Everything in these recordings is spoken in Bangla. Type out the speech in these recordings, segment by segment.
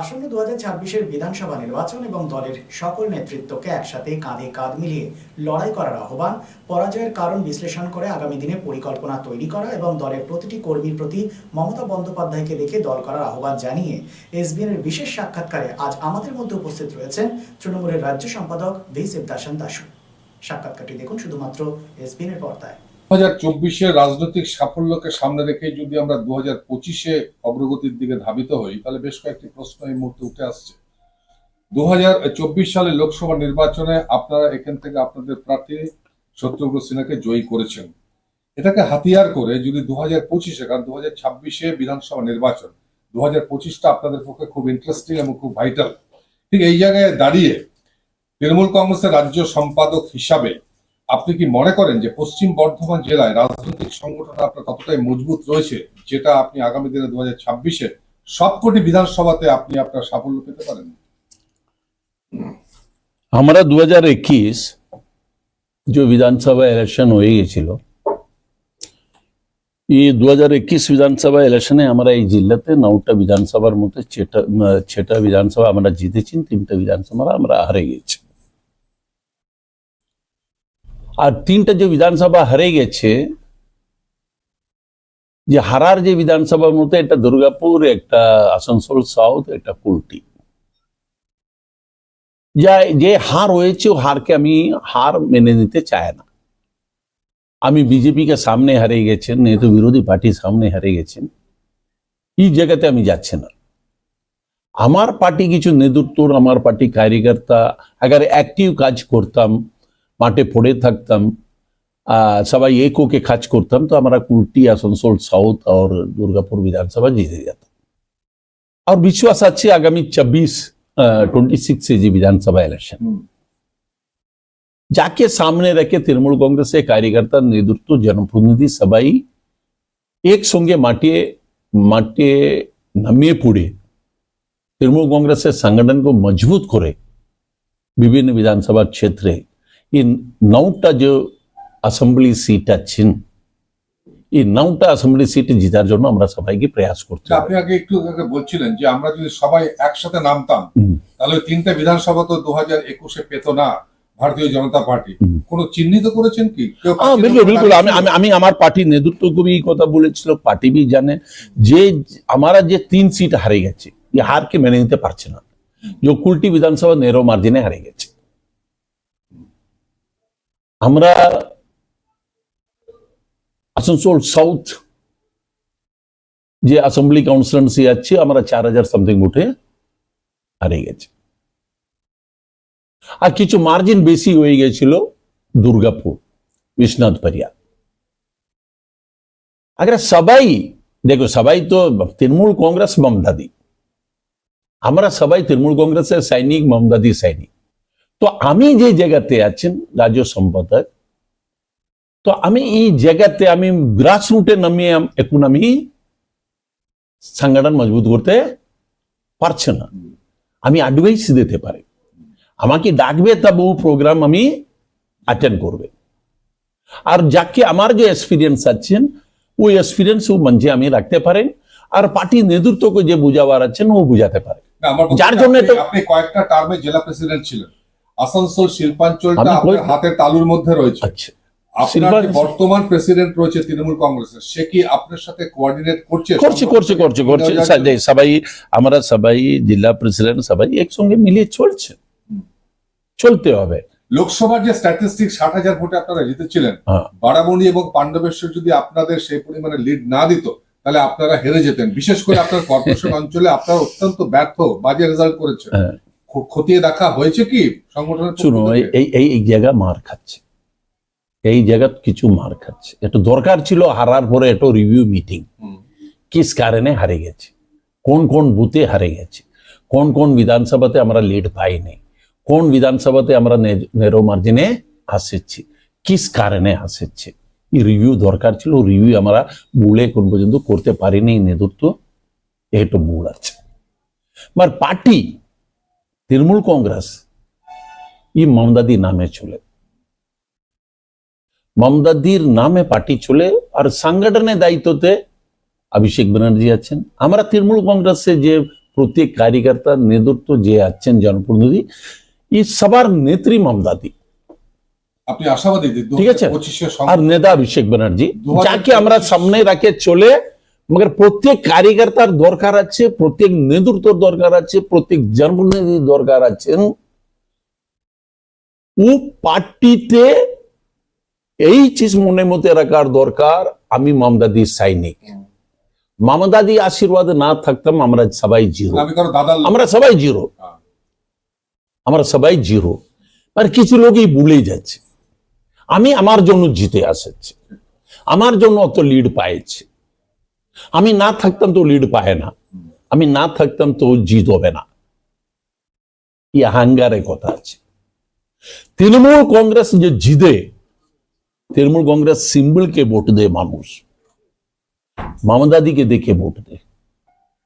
আসন্ন দু হাজার বিধানসভা নির্বাচন এবং দলের সকল নেতৃত্বকে একসাথে কাঁধে কাঁধ মিলিয়ে লড়াই করার আহ্বান, পরাজয়ের কারণ বিশ্লেষণ করে আগামী দিনে পরিকল্পনা তৈরি করা এবং দলের প্রতিটি কর্মীর প্রতি মমতা বন্দ্যোপাধ্যায়কে দেখে দল করার আহ্বান জানিয়ে এসবিএন এর বিশেষ সাক্ষাৎকারে আজ আমাদের মধ্যে উপস্থিত রয়েছেন তৃণমূলের রাজ্য সম্পাদক ভি শিবদাসন দাসু। সাক্ষাৎকারটি দেখুন শুধুমাত্র এসবিএন এর পর্দায়। হাজার চব্বিশের রাজনৈতিক সাফল্যকে সামনে রেখে যদি আমরা দু হাজার পঁচিশে অগ্রগতির দিকে ধাবিত হই, তাহলে বেশ কয়েকটি প্রশ্ন এই মুহূর্তে উঠে আসছে। দু হাজার চব্বিশ সালে লোকসভা নির্বাচনে আপনারা এখান থেকে আপনাদের প্রার্থী শত্রুঘ্ন সিনহাকে জয়ী করেছেন। এটাকে হাতিয়ার করে যদি দু হাজার পঁচিশে, কারণ দু হাজার ছাব্বিশে বিধানসভা নির্বাচন দু হাজার পঁচিশটা আপনাদের পক্ষে খুব ইন্টারেস্টিং এবং খুব ভাইটাল ঠিক এই জায়গায় দাঁড়িয়ে তৃণমূল কংগ্রেসের রাজ্য সম্পাদক হিসাবে আপনি কি মনে করেন যে পশ্চিম বর্ধমান জেলায় রাজনৈতিক সংগঠন আপনার কতটাই মজবুত রয়েছে যেটা আপনি আগামী দিনে দু হাজার ছাব্বিশে সবকটি বিধানসভাতে আপনি আপনার সাফল্য পেতে পারেন हमारा 2021 जो विधानसभा इलेक्शन হয়ে গেছিল এই 2021 বিধানসভা ইলেকশনে আমরা এই জেলাতে নটা বিধানসভার মধ্যে ছটা ছটা বিধানসভা আমরা জিতেছি তিনটা বিধানসভা আমরা হারে গেছি আর তিনটা যে বিধানসভা হারে গেছে, যে হারার যে বিধানসভার মধ্যে একটা দুর্গাপুর, একটা আসানসোল সাউথ একটা কুলটি। যা, যে হার হয়েছে হারকে আমি, হার মেনে নিতে চাই না। আমি বিজেপিকে সামনে হারিয়ে গেছেন নেতু বিরোধী পার্টির সামনে হারিয়ে গেছেন, এই জায়গাতে আমি যাচ্ছি না। আমার পার্টি কিছু নেতৃত্ব, আমার পার্টি কার্যকর্তা আগার অ্যাক্টিভ কাজ করতাম মাঠে পড়ে থাকতাম আহ, সবাই এক ওকে কাজ করতাম তো আমরা কুলটি আসানসোল সাউথ और दुर्गापुर विधानसभा जीते जाता और विश्वास আছে আগামী চব্বিশ টোয়েন্টি সিক্স যে বিধানসভা ইলেকশন যাকে সামনে রেখে তৃণমূল কংগ্রেসের কার্যকর্তা নেতৃত্ব জনপ্রতিনিধি সবাই একসঙ্গে মাটিয়ে মাঠে নামিয়ে পড়ে তৃণমূল কংগ্রেসের সংগঠনকে মজবুত করে বিভিন্ন বিধানসভা ক্ষেত্রে એ નવટા જે অ্যাসেম্বলি সিট আছেন এই নওটা অ্যাসেম্বলি সিট জেতার জন্য আমরা সবাইকে প্রয়াস করছি আপনি আগে একটু বলছিলেন যে আমরা যদি সবাই একসাথে নামতাম তাহলে তিনটা বিধানসভা তো দু হাজার একুশে না ভারতীয় জনতা পার্টি। কোন চিহ্নিত করেছেন কি? বিলকুল আমি আমি আমি আমার পার্টির নেতৃত্বকে কথা বলেছিল পার্টি বি জানে। যে আমরা যে তিন সিট হারিয়ে গেছে এই হারকে মেনে নিতে পারছে না। যে কুলটি বিধানসভা নেরো মার্জিনে হারে গেছে। আমরা আসানসোল সাউথ যে অ্যাসেম্বলি কাউন্সিলেন্সি আছে আমরা চার হাজার সামথিং উঠে হারে গেছে আর কিছু মার্জিন বেশি হয়ে গেছিল দুর্গাপুর विश्वनाथ परिया अगर सबाई देखो सबाई तो तृणमूल कांग्रेस ममदादी আমরা সবাই তৃণমূল কংগ্রেসের সৈনিক মমদাদি সৈনিক তো আমি যে জায়গাতে আছেন রাজ্য সম্পাদক তো আমি এই জায়গাতে আমি গ্রাস রুটে নামিয়ে এখন আমি সংগঠন মজবুত করতে পারছে না। আমি অ্যাডভাইস দিতে পারি। আমাকে ডাকবে তবে প্রোগ্রাম আমি অ্যাটেন্ড করবে। আর যাকে আমার যে এক্সপিরিয়েন্স আছেন ওই এক্সপিরিয়েন্স ও মঞ্চে আমি রাখতে পারেন। আর পার্টি নেতৃত্বকে যে বুঝাবার আছেন ও বুঝাতে পারে। যার জন্য আপনি কয়েকটা টার্মে জেলা প্রেসিডেন্ট ছিলেন। আসানসোল শিল্পাঞ্চলটা আপনার হাতের তালুর মধ্যে রয়েছে। আচ্ছা। আপনার বর্তমান প্রেসিডেন্ট রয়েছে তৃণমূল কংগ্রেসের সে কি আপনার সাথে কোঅর্ডিনেট করছে? করছে করছে করছে করছে। সবাই আমরা সবাই জেলা প্রেসিডেন্ট সবাই একসঙ্গে মিলিয়ে চলছে। চলতে হবে। লোকসভার যে স্ট্যাটিস্টিক ষাট হাজার ভোটে আপনারা জিতেছিলেন হ্যাঁ। বারাবণী এবং পাণ্ডবেশ্বর যদি আপনাদের সেই পরিমাণে লিড না দিত তাহলে আপনারা হেরে যেতেন। বিশেষ করে আপনার কর্পোরেশন অঞ্চলে আপনারা অত্যন্ত ব্যর্থ বাজে রেজাল্ট করেছে হ্যাঁ। খতিয়ে দেখা হয়েছে কি? সংগঠনের শুনো এই এই- জায়গা মার খাচ্ছে। এই জায়গা কিছু মার খাচ্ছে। একটু দরকার ছিল হারার পরে একটু রিভিউ মিটিং। কিস কারণে হারে গেছে? কোন কোন বুথে হারে গেছে? কোন কোন বিধানসভাতে আমরা লিড পাইনি? কোন বিধানসভাতে আমরা নেরো মার্জিনে আসেছি কিস কারণে আসেছে এই রিভিউ দরকার ছিল রিভিউ আমরা মূলে কোন পর্যন্ত করতে পারিনি নেতৃত্ব। একটু মূল আছে। আর পার্টি তৃণমূল কংগ্রেস এই মমদাদি নামে চলে। মমদাদির নামে পার্টি চলে আর সংগঠনের দায়িত্বতে অভিষেক ব্যানার্জি আছেন। আমরা তৃণমূল কংগ্রেসে যে প্রত্যেক কার্যকর্তার নেতৃত্ব যে আছেন জনপ্রতিনিধি এই সবার নেত্রী মমদাদি। আপনি আশাবাদী ঠিক আছে। আর নেতা অভিষেক ব্যানার্জি যাকে আমরা সামনে রাখে চলে মগর প্রত্যেক কার্যকর্তার দরকার আছে প্রত্যেক নেতৃত্বর দরকার আছে প্রত্যেক জনপ্রতিনিধির দরকার আছেন ও পার্টিতে এই চিজ মনে মধ্যে রাখার দরকার আমি মমদাদির সৈনিক মমদাদি আশীর্বাদ না থাকতাম আমরা সবাই জিরো। আমরা সবাই জিরো। আমরা সবাই জিরো আর কিছু লোকই ভুলে যাচ্ছে আমি আমার জন্য জিতে আসেছি আমার জন্য অত লিড পাইছে আমি না থাকতাম তো লিড পায় না। আমি না থাকতাম তো জিত হবে না। এই হাঙ্গারের কথা আছে। তৃণমূল কংগ্রেস যে জিতে তৃণমূল কংগ্রেস সিম্বলকে ভোট দেয় মানুষ। মামদাদিকে দেখে ভোট দেয়।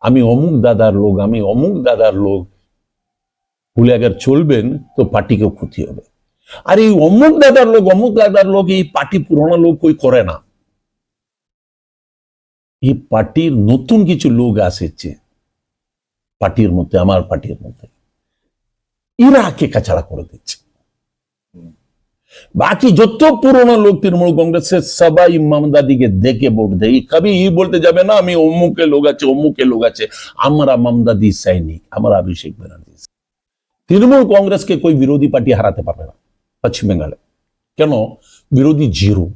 আমি অমুক দাদার লোক, আমি অমুক দাদার লোক। বলে আগে চলবেন তো পার্টিকে ক্ষতি হবে। আর এই অমুক দাদার লোক, অমুক দাদার লোক, এই পার্টি পুরোনো লোক কই করে না? এই পার্টির নতুন কিছু লোক আসেছে। পার্টির মধ্যে, আমার পার্টির মধ্যে। এরা কাছাড়া করে দিচ্ছে? বাকি যত পুরোনো লোক তৃণমূল কংগ্রেসের সবাই মমদাদিকে দেখে ভোট দেয়। কবি ই বলতে যাবে না, আমি অমুকে লোক আছে, অমুকে লোক আছে। আমরা মমদাদি সৈনিক, আমরা অভিষেক ব্যানার্জি। তৃণমূল কংগ্রেসকে কই বিরোধী পার্টি হারাতে পারবে না পশ্চিম বেঙ্গলে? কেন? বিরোধী জিরো।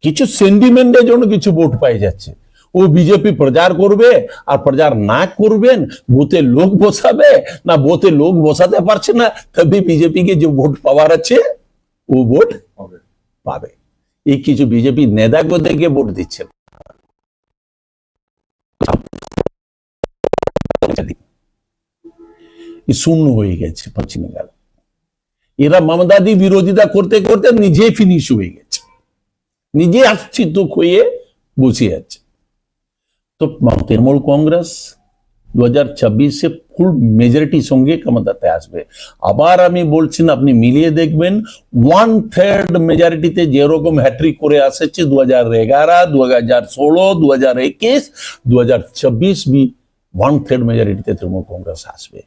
কিছু সেন্টিমেন্টের জন্য কিছু ভোট পাই যাচ্ছে। ও বিজেপি প্রচার করবে আর প্রচার না করবেন বুথে লোক বসাবে না বুথে লোক বসাতে পারছে না তবে বিজেপিকে যে ভোট পাওয়ার আছে ও ভোট পাবে। এই কিছু বিজেপি নেতাকে দেখে ভোট দিচ্ছে। শূন্য হয়ে গেছে পশ্চিম বেঙ্গল। এরা মমদাদি বিরোধিতা করতে করতে নিজে ফিনিশ হয়ে গেছে। নিজে আশ্চিত হয়ে বসে আছে। তো তৃণমূল কংগ্রেস দু হাজার ছাব্বিশে ফুল মেজরিটির সঙ্গে ক্ষমতাতে আসবে আবার আমি বলছি না আপনি মিলিয়ে দেখবেন ওয়ান থার্ড মেজরিটিতে যেরকম হ্যাট্রিক করে আসছে দু হাজার এগারো দু হাজার ষোলো দু হাজার একুশ দু হাজার ছাব্বিশ বি ওয়ান থার্ড মেজরিটিতে তৃণমূল কংগ্রেস আসবে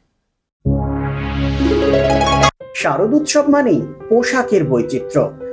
শারদ উৎসব মানেই পোশাকের বৈচিত্র্য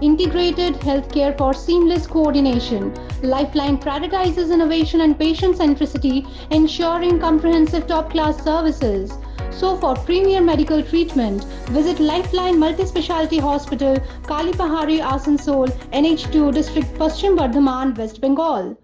integrated healthcare for seamless coordination. Lifeline prioritizes innovation and patient centricity, ensuring comprehensive top class services. So, for premier medical treatment, visit Lifeline Multi Speciality Hospital, Kalipahari, Asansol, NH2 District, Paschim Bardhaman, West Bengal.